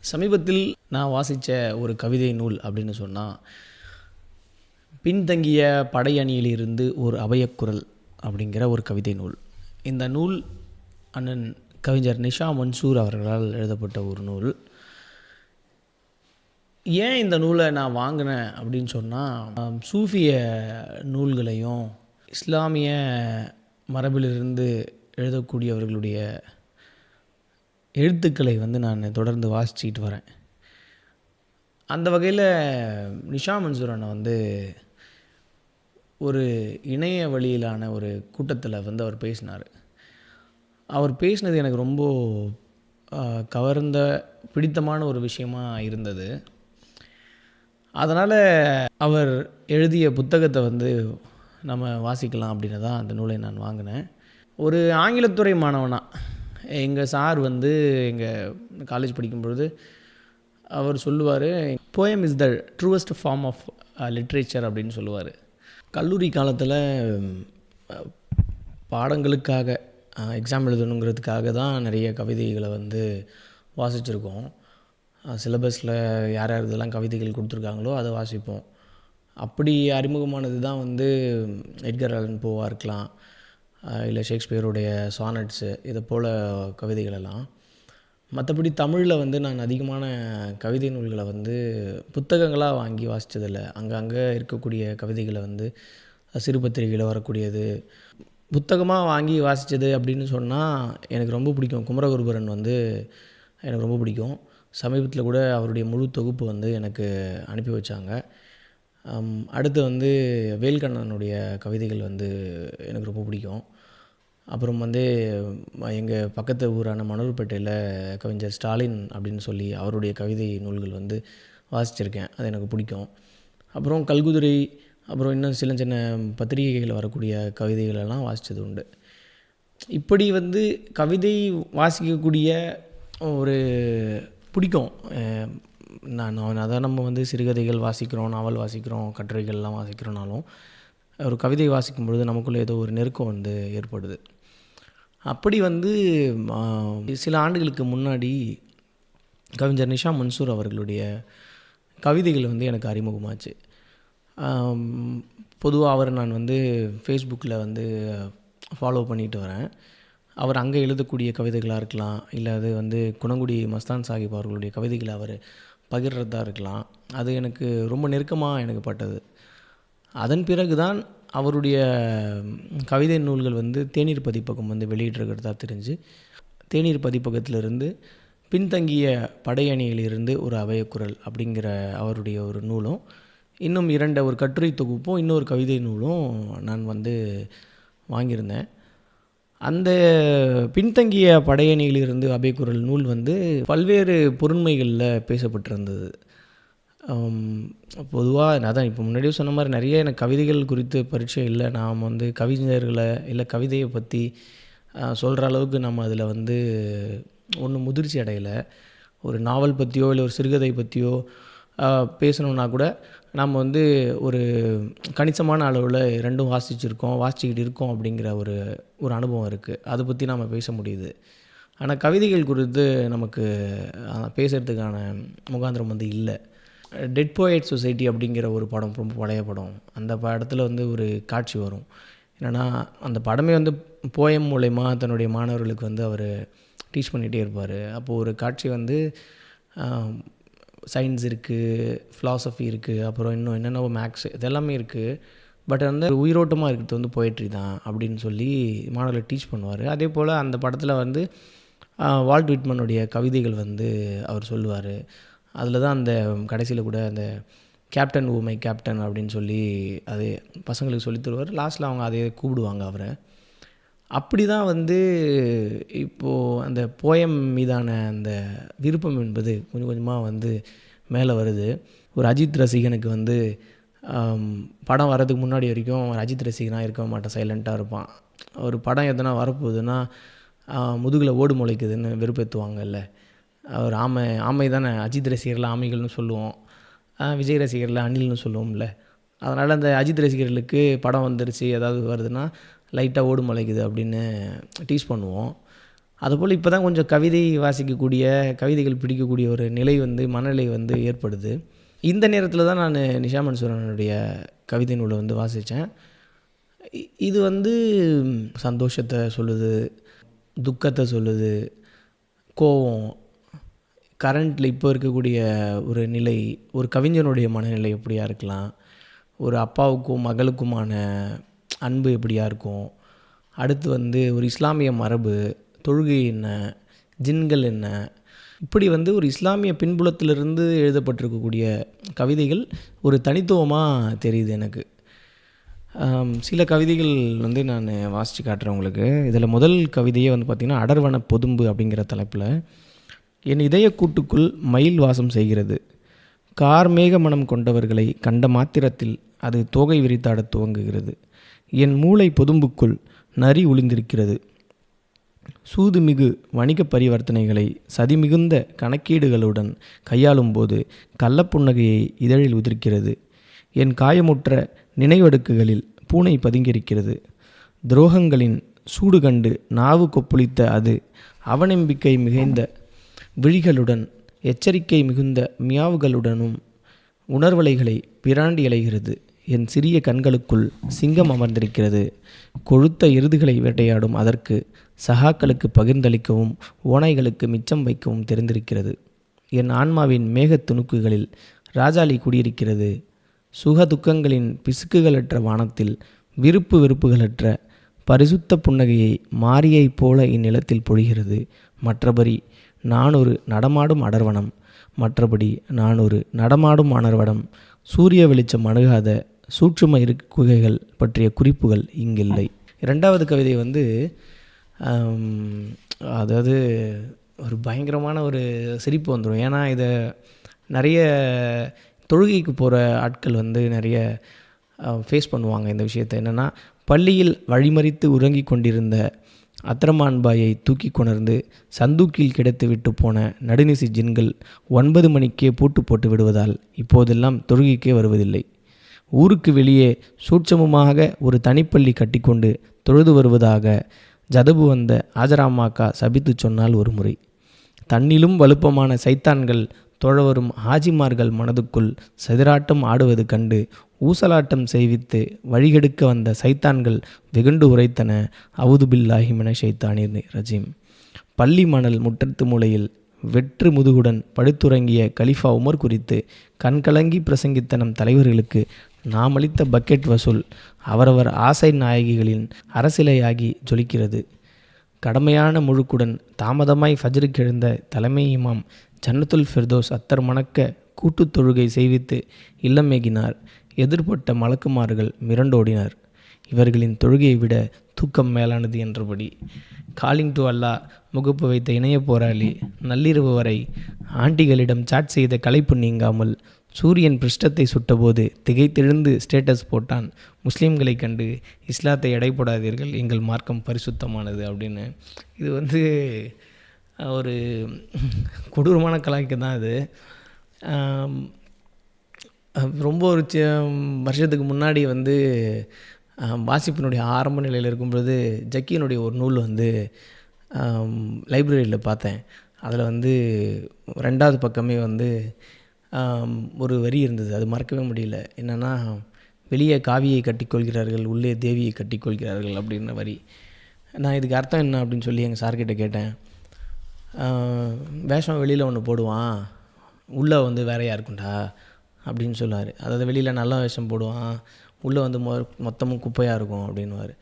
சமீபத்தில் நான் வாசித்த ஒரு கவிதை நூல் அப்படின்னு சொன்னால் பின்தங்கிய படையணியிலிருந்து ஒரு அபயக்குரல் அப்படிங்கிற ஒரு கவிதை நூல். இந்த நூல் அண்ணன் கவிஞர் நிஷா மன்சூர் அவர்களால் எழுதப்பட்ட ஒரு நூல். ஏன் இந்த நூலை நான் வாங்கினேன் அப்படின்னு சொன்னால் சூஃபிய நூல்களையும் இஸ்லாமிய மரபிலிருந்து எழுதக்கூடியவர்களுடைய எழுத்துக்களை வந்து நான் தொடர்ந்து வாசிச்சுக்கிட்டு வரேன். அந்த வகையில் நிஷா மன்சூர் அண்ணன் வந்து ஒரு இணைய வழியிலான ஒரு கூட்டத்தில் வந்து அவர் பேசினார். அவர் பேசினது எனக்கு ரொம்ப கவர்ந்த பிடித்தமான ஒரு விஷயமா இருந்தது. அதனால் அவர் எழுதிய புத்தகத்தை வந்து நம்ம வாசிக்கலாம் அப்படின்னு தான் அந்த நூலை நான் வாங்கினேன். ஒரு ஆங்கிலத்துறை மாணவனாக எங்கள் சார் வந்து எங்கள் காலேஜ் படிக்கும்பொழுது அவர் சொல்லுவார் poem is the truest form of literature அப்படின்னு சொல்லுவார். கல்லூரி காலத்தில் பாடங்களுக்காக எக்ஸாம் எழுதணுங்கிறதுக்காக தான் நிறைய கவிதைகளை வந்து வாசிச்சிருக்கோம். சிலபஸில் யார் யார் இதெல்லாம் கவிதைகள் கொடுத்துருக்காங்களோ அதை வாசிப்போம். அப்படி அறிமுகமானது தான் வந்து எட்கர் அலன் போவாக இருக்கலாம் இல்லை ஷேக்ஸ்பியருடைய சானட்ஸு இதை போல் கவிதைகள் எல்லாம் மற்றபடி தமிழில் வந்து நான் அதிகமான கவிதை நூல்களை வந்து புத்தகங்களாக வாங்கி வாசித்ததில்லை அங்கங்கே இருக்கக்கூடிய கவிதைகளை வந்து சிறு பத்திரிகையில் வரக்கூடியது. புத்தகமாக வாங்கி வாசித்தது அப்படின்னு சொன்னால் எனக்கு ரொம்ப பிடிக்கும். குமரகுருபரன் வந்து எனக்கு ரொம்ப பிடிக்கும். சமீபத்தில் கூட அவருடைய முழு தொகுப்பு வந்து எனக்கு அனுப்பி வச்சாங்க. அடுத்து வந்து வேல்கண்ணனுடைய கவிதைகள் வந்து எனக்கு ரொம்ப பிடிக்கும். அப்புறம் வந்து எங்கள் பக்கத்து ஊரான மணல்பேட்டையில் கவிஞர் ஸ்டாலின் அப்படின்னு சொல்லி அவருடைய கவிதை நூல்கள் வந்து வாசிச்சிருக்கேன். அது எனக்கு பிடிக்கும். அப்புறம் கல்குதிரை அப்புறம் இன்னும் சின்ன சின்ன பத்திரிகைகளில் வரக்கூடிய கவிதைகளெல்லாம் வாசித்தது உண்டு. இப்படி வந்து கவிதை வாசிக்கக்கூடிய ஒரு பிடிக்கும். நான் நான் அதான் நம்ம வந்து சிறுகதைகள் வாசிக்கிறோம் நாவல் வாசிக்கிறோம் கட்டுரைகள்லாம் வாசிக்கிறோனாலும் ஒரு கவிதை வாசிக்கும் பொழுது நமக்குள்ளே ஏதோ ஒரு நெருக்கம் வந்து ஏற்படுது. அப்படி வந்து சில ஆண்டுகளுக்கு முன்னாடி கவிஞர் நிஷா மன்சூர் அவர்களுடைய கவிதைகள் வந்து எனக்கு அறிமுகமாச்சு. பொதுவாக அவர் நான் வந்து ஃபேஸ்புக்கில் வந்து ஃபாலோ பண்ணிட்டு வரேன். அவர் அங்கே எழுதக்கூடிய கவிதைகளாக இருக்கலாம் இல்லை அது வந்து குணங்குடி மஸ்தான் சாஹிப் அவர்களுடைய கவிதைகளை அவர் பகிர்றதா இருக்கலாம். அது எனக்கு ரொம்ப நெருக்கமாக எனக்கு பட்டது. அதன் பிறகு தான் அவருடைய கவிதை நூல்கள் வந்து தேநீர் பதிப்பகம் வந்து வெளியிட்டிருக்கிறதா தெரிஞ்சு தேநீர் பதிப்பகத்திலிருந்து பின்தங்கிய படையணியிலிருந்து ஒரு அவயக்குரல் அப்படிங்கிற அவருடைய ஒரு நூலும் இன்னும் இரண்ட ஒரு கட்டுரை தொகுப்பும் இன்னொரு கவிதை நூலும் நான் வந்து வாங்கியிருந்தேன். அந்த பின்தங்கிய படையணியிலிருந்து அபைக்குரல் நூல் வந்து பல்வேறு பொருண்மைகளில் பேசப்பட்டிருந்தது. பொதுவாக அதான் இப்போ முன்னாடியே சொன்ன மாதிரி நிறைய எனக்கு கவிதைகள் குறித்து பரிச்சயம் இல்லை. நாம் வந்து கவிஞர்களை இல்லை கவிதையை பற்றி சொல்கிற அளவுக்கு நம்ம அதில் வந்து ஒன்றும் முதிர்ச்சி அடையலை. ஒரு நாவல் பற்றியோ இல்லை ஒரு சிறுகதை பற்றியோ பேசணுன்னா கூட நம்ம வந்து ஒரு கணிசமான அளவில் ரெண்டும் வாசிச்சிருக்கோம் வாசிச்சுக்கிட்டு இருக்கோம் அப்படிங்கிற ஒரு ஒரு அனுபவம் இருக்குது அதை பற்றி நம்ம பேச முடியுது. ஆனால் கவிதைகள் குறித்து நமக்கு பேசுகிறதுக்கான முகாந்திரம் வந்து இல்லை. டெட் போயட் சொசைட்டி அப்படிங்கிற ஒரு படம் ரொம்ப பழைய படம். அந்த படத்தில் வந்து ஒரு காட்சி வரும். என்னென்னா அந்த படமே வந்து போயம் மூலயமா தன்னுடைய மாணவர்களுக்கு வந்து அவர் டீச் பண்ணிகிட்டே இருப்பார். அப்போது ஒரு காட்சி வந்து சயின்ஸ் இருக்குது ஃபிலாசபி இருக்குது அப்புறம் இன்னும் என்னென்ன மேக்ஸ் இதெல்லாமே இருக்குது பட் வந்து உயிரோட்டமாக இருக்கிறது வந்து போயிட்ரி தான் அப்படின்னு சொல்லி மாணவர்களை டீச் பண்ணுவார். அதே போல் அந்த படத்தில் வந்து வால்ட் விட்மனுடைய கவிதைகள் வந்து அவர் சொல்லுவார். அதில் தான் அந்த கடைசியில் கூட அந்த கேப்டன் ஓ மை கேப்டன் அப்படின்னு சொல்லி அது பசங்களுக்கு சொல்லித் தருவார். லாஸ்ட்டில் அவங்க அதையே கூப்பிடுவாங்க அவரை. அப்படி தான் வந்து இப்போது அந்த போயம் மீதான அந்த விருப்பம் என்பது கொஞ்சம் கொஞ்சமாக வந்து மேலே வருது. ஒரு அஜித் ரசிகனுக்கு வந்து படம் வரதுக்கு முன்னாடி வரைக்கும் ஒரு அஜித் ரசிகனாக இருக்க மாட்டேன் சைலண்ட்டாக இருப்பான். ஒரு படம் எதனா வரப்போகுதுன்னா முதுகில் ஓடு முளைக்குதுன்னு வெறுப்பேற்றுவாங்கல்ல ஒரு ஆமை ஆமை தானே அஜித் ரசிகரில் ஆமைகள்னு சொல்லுவோம். விஜய் ரசிகரில் அணில்னு சொல்லுவோம்ல. அதனால் அந்த அஜித் ரசிகர்களுக்கு படம் வந்துருச்சு ஏதாவது வருதுன்னா லைட்டாக ஓடு முளைக்குது அப்படின்னு டீஸ் பண்ணுவோம். அதுபோல் இப்போ தான் கொஞ்சம் கவிதை வாசிக்கக்கூடிய கவிதைகள் பிடிக்கக்கூடிய ஒரு நிலை வந்து மனநிலை வந்து ஏற்படுது. இந்த நேரத்தில் தான் நான் நிஷா மன்சூரனுடைய கவிதை நூலை வந்து வாசித்தேன் இது வந்து சந்தோஷத்தை சொல்லுது துக்கத்தை சொல்லுது கோவம் கரண்ட்டில் இப்போ இருக்கக்கூடிய ஒரு நிலை ஒரு கவிஞனுடைய மனநிலை எப்படியா இருக்கலாம் ஒரு அப்பாவுக்கும் மகளுக்குமான அன்பு எப்படியா இருக்கும்? அடுத்து வந்து ஒரு இஸ்லாமிய மரபு தொழுகை என்ன ஜின்கள் என்ன? இப்படி வந்து ஒரு இஸ்லாமிய பின்புலத்திலிருந்து எழுதப்பட்டிருக்கக்கூடிய கவிதைகள் ஒரு தனித்துவமாக தெரியுது எனக்கு. சில கவிதைகள் வந்து நான் வாசித்து காட்டுறேன் உங்களுக்கு. இதில் முதல் கவிதையே வந்து பார்த்திங்கன்னா அடர்வன பொதும்பு அப்படிங்கிற தலைப்பில் என் இதய கூட்டுக்குள் மயில் வாசம் செய்கிறது. கார்மேக மனம் கொண்டவர்களை கண்ட மாத்திரத்தில் அது தோகை விரித்தாட துவங்குகிறது. என் மூளை பொதும்புக்குள் நரி ஒளிந்திருக்கிறது. சூதுமிகு வணிக பரிவர்த்தனைகளை சதிமிகுந்த கணக்கீடுகளுடன் கையாளும்போது கள்ளப்புன்னகையை இதழில் உதிர்க்கிறது. என் காயமுற்ற நினைவடுக்குகளில் பூனை பதுங்கியிருக்கிறது. துரோகங்களின் சூடு கண்டு நாவு கொப்புளித்த அது அவநம்பிக்கை மிகுந்த விழிகளுடன் எச்சரிக்கை மிகுந்த மியாவுகளுடனும் உணர்வலைகளை பிராண்டி அலைகிறது. என் சிறிய கண்களுக்குள் சிங்கம் அமர்ந்திருக்கிறது. கொழுத்த எருதுகளை வேட்டையாடும் அதற்கு சகாக்களுக்கு பகிர்ந்தளிக்கவும் ஓநாய்களுக்கு மிச்சம் வைக்கவும் தெரிந்திருக்கிறது. என் ஆன்மாவின் மேகத் துணுக்குகளில் ராஜாளி குடியிருக்கிறது. சுக துக்கங்களின் பிசுக்குகளற்ற வானத்தில் விருப்பு வெறுப்புகளற்ற பரிசுத்த புன்னகையை மாரியைப் போல இந்நிலத்தில் பொழிகிறது. மற்றபடி நான் ஒரு நடமாடும் அடர்வனம். மற்றபடி நான் ஒரு நடமாடும் அனர்வனம் சூரிய வெளிச்சம் அணுகாத சூற்றும இரு குகைகள் பற்றிய குறிப்புகள் இங்கில்லை. இரண்டாவது கவிதை வந்து அதாவது ஒரு பயங்கரமான ஒரு சிரிப்பு வந்துடும் ஏன்னா இதை நிறைய தொழுகைக்கு போகிற ஆட்கள் வந்து நிறைய ஃபேஸ் பண்ணுவாங்க இந்த விஷயத்தை. என்னென்னா பள்ளியில் வழிமறித்து உறங்கிக் கொண்டிருந்த அத்ரமான்பாயை தூக்கி கொணர்ந்து சந்தூக்கில் கிடைத்து விட்டு போன நடுநிசி ஜின்கள் ஒன்பது மணிக்கே பூட்டு போட்டு விடுவதால் இப்போதெல்லாம் தொழுகைக்கே வருவதில்லை. ஊருக்கு வெளியே சூட்சமமாக ஒரு தனிப்பள்ளி கட்டிக்கொண்டு தொழுது வருவதாக ஜதபு வந்த ஆஜராமாக்கா சபித்து சொன்னால் ஒரு முறை. தன்னிலும் வலுப்பமான சைத்தான்கள் தொழவரும் ஹாஜிமார்கள் மனதுக்குள் சதிராட்டம் ஆடுவது கண்டு ஊசலாட்டம் செய்வித்து வழிகெடுக்க வந்த சைத்தான்கள் வெகுண்டு உரைத்தன. அவுதுபில்லாஹிமென பில்லாஹி ஷைத்தானிர் ரஜீம். பள்ளி மணல் முற்றத்து மூலையில் வெற்று முதுகுடன் படுத்துறங்கிய கலிஃபா உமர் குறித்து கண்கலங்கி பிரசங்கித்த நம் தலைவர்களுக்கு நாம் அளித்த பக்கெட் வசூல் அவரவர் ஆசை நாயகிகளின் அரசிலையாகி ஜொலிக்கிறது. கடமையான முழுக்குடன் தாமதமாய் ஃபஜ்ருக்கு எழுந்த தலைமை இமாம் ஜன்னத்துல் ஃபிர்தோஸ் அத்தர் மணக்க கூட்டுத் தொழுகை செய்வித்து இல்லமேகினார். எதிர்பட்ட மலக்குமார்கள் மிரண்டோடினர். இவர்களின் தொழுகையை விட தூக்கம் மேலானது என்றபடி காலிங் டு அல்லாஹ் முகப்பு வைத்த இணைய போராளி நள்ளிரவு வரை ஆண்டிகளிடம் சாட் செய்த களைப்பு நீங்காமல் சூரியன் பிருஷ்டத்தை சுட்டபோது திகைத்தெழுந்து ஸ்டேட்டஸ் போட்டான். முஸ்லீம்களை கண்டு இஸ்லாத்தை எடை போடாதீர்கள் எங்கள் மார்க்கம் பரிசுத்தமானது அப்படின்னு. இது வந்து ஒரு கொடூரமான கலாய்க்கு தான் அது. ரொம்ப ஒரு வருஷத்துக்கு முன்னாடி வந்து வாசிப்பினுடைய ஆரம்ப நிலையில் இருக்கும்பொழுது ஜக்கியினுடைய ஒரு நூல் வந்து லைப்ரரியில் பார்த்தேன். அதில் வந்து ரெண்டாவது பக்கமே வந்து ஒரு வரி இருந்தது. அது மறக்கவே முடியல. என்னென்னா வெளியே காவியை கட்டிக்கொள்கிறார்கள் உள்ளே தேவியை கட்டிக்கொள்கிறார்கள் அப்படின்ற வரி. நான் இதுக்கு அர்த்தம் என்ன அப்படின்னு சொல்லி எங்கள் சார்கிட்ட கேட்டேன். வேஷம் வெளியில் ஒன்று போடுவான். உள்ளே வந்து வேறையாக இருக்கும்டா அப்படின்னு சொல்லுவார். அதாவது வெளியில் நல்ல வேஷம் போடுவான். உள்ளே வந்து மொ மொத்தமும் குப்பையாக இருக்கும் அப்படின்னுவார்.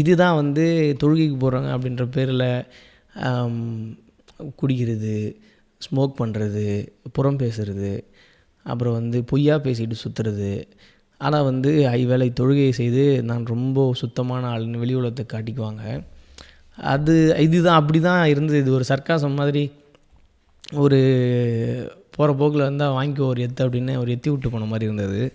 இதுதான் வந்து தொழுகைக்கு போகிறாங்க அப்படின்ற பேரில் குடிக்கிறது ஸ்மோக் பண்ணுறது புறம் பேசுறது அப்புறம் வந்து பொய்யா பேசிட்டு சுற்றுறது ஆனால் வந்து ஐவேளை தொழுகையை செய்து நான் ரொம்ப சுத்தமான ஆளுன்னு வெளி உலகத்தை காட்டிக்குவாங்க. அது இதுதான் அப்படி தான் இருந்தது. இது ஒரு சர்க்காசம் மாதிரி ஒரு போகிற போக்கில் வந்தால் வாங்கிக்கோ ஒரு எத்து அப்படின்னு ஒரு எத்தி விட்டு போன மாதிரி இருந்தது.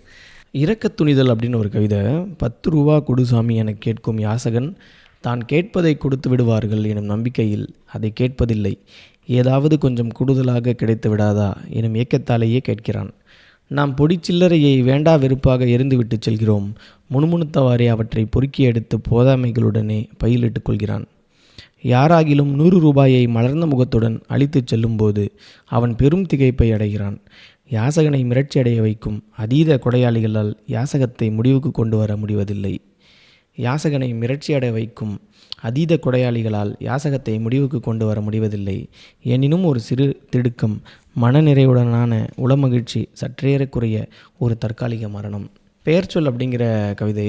இறக்க துணிதல் அப்படின்னு ஒரு கவிதை. பத்து ரூபா குடுசாமி என கேட்கும் யாசகன். தான் கேட்பதை கொடுத்து விடுவார்கள் எனும் நம்பிக்கையில் அதை கேட்பதில்லை. ஏதாவது கொஞ்சம் கூடுதலாக கிடைத்து விடாதா எனும் ஏக்கத்தாலேயே கேட்கிறான். நாம் பொடி சில்லறையை வேண்டா வெறுப்பாக எரிந்துவிட்டு செல்கிறோம். முணுமுணுத்தவாறே அவற்றை பொறுக்கி எடுத்து போதாமைகளுடனே பயிலிட்டுக் கொள்கிறான். யாராகிலும் நூறு ரூபாயை மலர்ந்த முகத்துடன் அளித்துச் செல்லும்போது அவன் பெரும் திகைப்பை அடைகிறான். யாசகனை மிரட்சியடைய வைக்கும் அதீத கொடையாளிகளால் யாசகத்தை முடிவுக்கு கொண்டு வர முடிவதில்லை. யாசகனை மிரட்சியடை வைக்கும் அதீத கொடையாளிகளால் யாசகத்தை முடிவுக்கு கொண்டு வர முடிவதில்லை. எனினும் ஒரு சிறு திடுக்கம் மனநிறைவுடனான உளமகிழ்ச்சி சற்றேறக்குறைய ஒரு தற்காலிக மரணம். பெயர்ச்சொல் அப்படிங்கிற கவிதை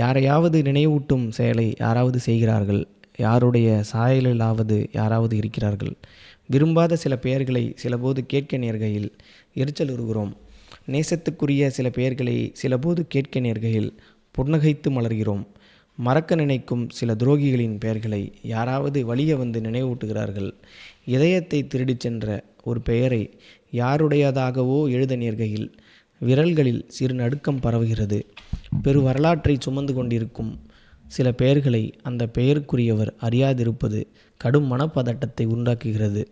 யாரையாவது நினைவூட்டும் செயலை யாராவது செய்கிறார்கள் யாருடைய சாயலிலாவது யாராவது இருக்கிறார்கள். விரும்பாத சில பெயர்களை சிலபோது கேட்க நேர்கையில் எரிச்சல் உறுகிறோம் நேசத்துக்குரிய சில பெயர்களை சிலபோது கேட்க நேர்கையில் புன்னகைத்து மலர்கிறோம். மறக்க நினைக்கும் சில துரோகிகளின் பெயர்களை யாராவது வழிய வந்து நினைவூட்டுகிறார்கள். இதயத்தை திருடிச் சென்ற ஒரு பெயரை யாருடையதாகவோ எழுத நேர்கையில் விரல்களில் சிறு நடுக்கம் பரவுகிறது. பெரு வரலாற்றை சுமந்து கொண்டிருக்கும் சில பெயர்களை அந்த பெயருக்குரியவர் அறியாதிருப்பது கடும் மனப்பதட்டத்தை உண்டாக்குகிறது.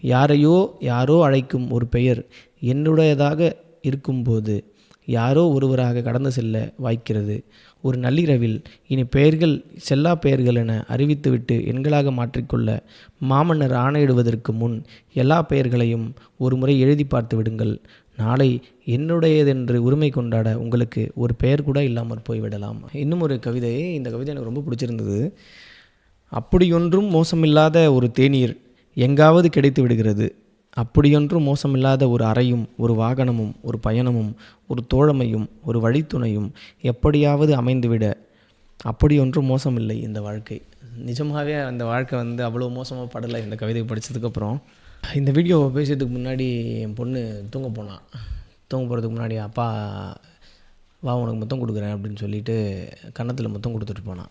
யாரையோ யாரோ அழைக்கும் ஒரு பெயர் என்னுடையதாக இருக்கும்போது யாரோ ஒருவராக கடந்து செல்ல வாய்க்கிறது. ஒரு நள்ளிரவில் இனி பெயர்கள் செல்லா பெயர்கள் என அறிவித்துவிட்டு எண்களாக மாற்றிக்கொள்ள மாமன்னர் ஆணையிடுவதற்கு முன் எல்லா பெயர்களையும் ஒரு முறை எழுதி பார்த்து விடுங்கள். நாளை என்னுடையதென்று உரிமை கொண்டாட உங்களுக்கு ஒரு பெயர் கூட இல்லாமல் போய்விடலாம். இன்னும் ஒரு கவிதை. இந்த கவிதை எனக்கு ரொம்ப பிடிச்சிருந்தது. அப்படியொன்றும் மோசமில்லாத ஒரு தேநீர் எங்காவது கிடைத்து விடுகிறது. அப்படியொன்றும் மோசமில்லாத ஒரு அறையும் ஒரு வாகனமும் ஒரு பயணமும் ஒரு தோழமையும் ஒரு வழித்துணையும் எப்படியாவது அமைந்துவிட அப்படியொன்றும் மோசமில்லை இந்த வாழ்க்கை. நிஜமாகவே அந்த வாழ்க்கை வந்து அவ்வளோ மோசமாக படலை இந்த கவிதை படித்ததுக்கப்புறம் இந்த வீடியோவை பேசுறதுக்கு முன்னாடி என் பொண்ணு தூங்க போனான் தூங்க போகிறதுக்கு முன்னாடி அப்பா வா உனக்கு மொத்தம் கொடுக்குறேன் அப்படின்னு சொல்லிட்டு கன்னத்தில் மொத்தம் கொடுத்துட்டு போனான்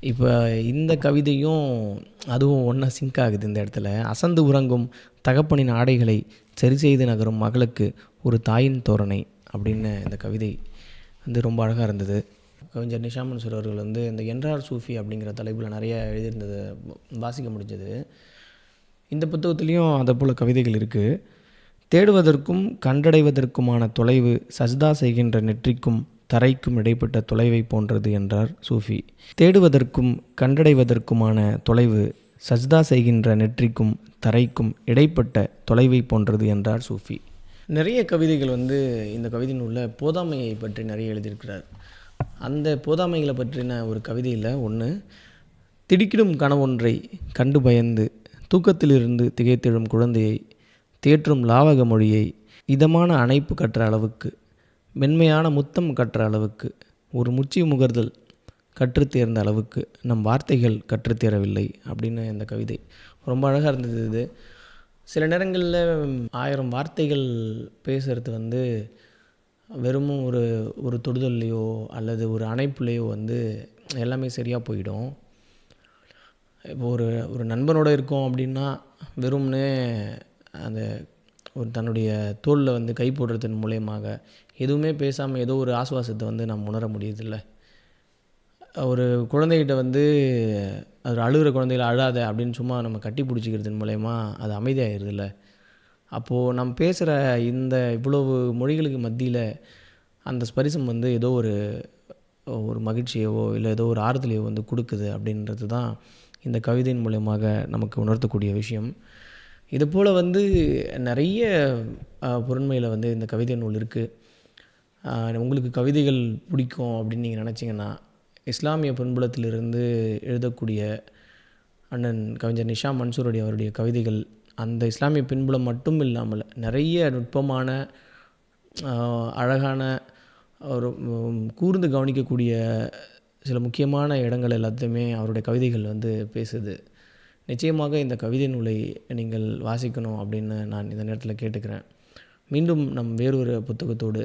இப்போ இந்த கவிதையும் அதுவும் ஒன்றா சிங்க் ஆகுது இந்த இடத்துல. அசந்து உறங்கும் தகப்பனின் ஆடைகளை சரி செய்து நகரும் மகளுக்கு ஒரு தாயின் தோரணை அப்படின்னு இந்த கவிதை வந்து ரொம்ப அழகாக இருந்தது. கவிஞர் நிஷா அவர்கள் வந்து இந்த என்ஆர் சூஃபி அப்படிங்கிற தலைப்பில் நிறைய எழுதியிருந்தது வாசிக்க முடிஞ்சது. இந்த புத்தகத்துலேயும் அதை போல் கவிதைகள் இருக்குது தேடுவதற்கும் கண்டடைவதற்குமான தொலைவு சஜ்தா செய்கின்ற நெற்றிக்கும் தரைக்கும் இடைப்பட்ட தொலைவை போன்றது என்றார் சூஃபி. தேடுவதற்கும் கண்டடைவதற்குமான தொலைவு சஜ்தா செய்கின்ற நெற்றிக்கும் தரைக்கும் இடைப்பட்ட தொலைவை போன்றது என்றார் சூஃபி. நிறைய கவிதைகள் வந்து இந்த கவிதையின் உள்ள போதாமையை பற்றி நிறைய எழுதியிருக்கிறார். அந்த போதாமைகளை பற்றின ஒரு கவிதையில் ஒன்று திடுக்கிடும் கனவொன்றை கண்டு பயந்து தூக்கத்திலிருந்து திகைத்தெழும் குழந்தையை தேற்றும் லாவக மொழியை இதமான அணைப்பு கற்ற அளவுக்கு மென்மையான முத்தம் கற்ற அளவுக்கு ஒரு முச்சி முகர்தல் கற்றுத்தேர்ந்த அளவுக்கு நம் வார்த்தைகள் கற்றுத்தேரவில்லை அப்படின்னு இந்த கவிதை. ரொம்ப அழகாக இருந்தது இது. சில நேரங்களில் ஆயிரம் வார்த்தைகள் பேசுகிறது வந்து வெறும் ஒரு ஒரு தொடுதல்லையோ அல்லது ஒரு அணைப்புலேயோ வந்து எல்லாமே சரியாக போயிடும். இப்போ ஒரு ஒரு நண்பனோட இருக்கோம் அப்படின்னா வெறும்னே அந்த ஒரு தன்னுடைய தோளில் வந்து கை போடுறதன் மூலயமாக எதுவுமே பேசாமல் ஏதோ ஒரு ஆசுவாசத்தை வந்து நம்ம உணர முடியுதில்ல. ஒரு குழந்தைகிட்ட வந்து அது அழுகிற குழந்தைகள அழாத அப்படின்னு சும்மா நம்ம கட்டி பிடிச்சிக்கிறதன் மூலயமா அது அமைதியாகிடுதுல்ல அப்போது நம்ம பேசுகிற இந்த இவ்வளவு மொழிகளுக்கு மத்தியில் அந்த ஸ்பரிசம் வந்து ஏதோ ஒரு ஒரு மகிழ்ச்சியவோ இல்லை ஏதோ ஒரு ஆறுதலையோ வந்து கொடுக்குது அப்படின்றது தான் இந்த கவிதையின் மூலயமாக நமக்கு உணர்த்தக்கூடிய விஷயம். இது போல் வந்து நிறைய பொருண்மையில் வந்து இந்த கவிதை நூல் இருக்குது உங்களுக்கு கவிதைகள் பிடிக்கும் அப்படின்னு நீங்கள் நினச்சிங்கன்னா இஸ்லாமிய பின்புலத்திலிருந்து எழுதக்கூடிய அண்ணன் கவிஞர் நிஷா மன்சூருடைய அவருடைய கவிதைகள் அந்த இஸ்லாமிய பின்புலம் மட்டும் இல்லாமல் நிறைய நுட்பமான அழகான ஒரு கூர்ந்து கவனிக்கக்கூடிய சில முக்கியமான இடங்கள் எல்லாத்தையுமே அவருடைய கவிதைகள் வந்து பேசுது. நிச்சயமாக இந்த கவிதை நூலை நீங்கள் வாசிக்கணும் அப்படின்னு நான் இந்த நேரத்தில் கேட்டுக்கிறேன். மீண்டும் நம் வேறொரு புத்தகத்தோடு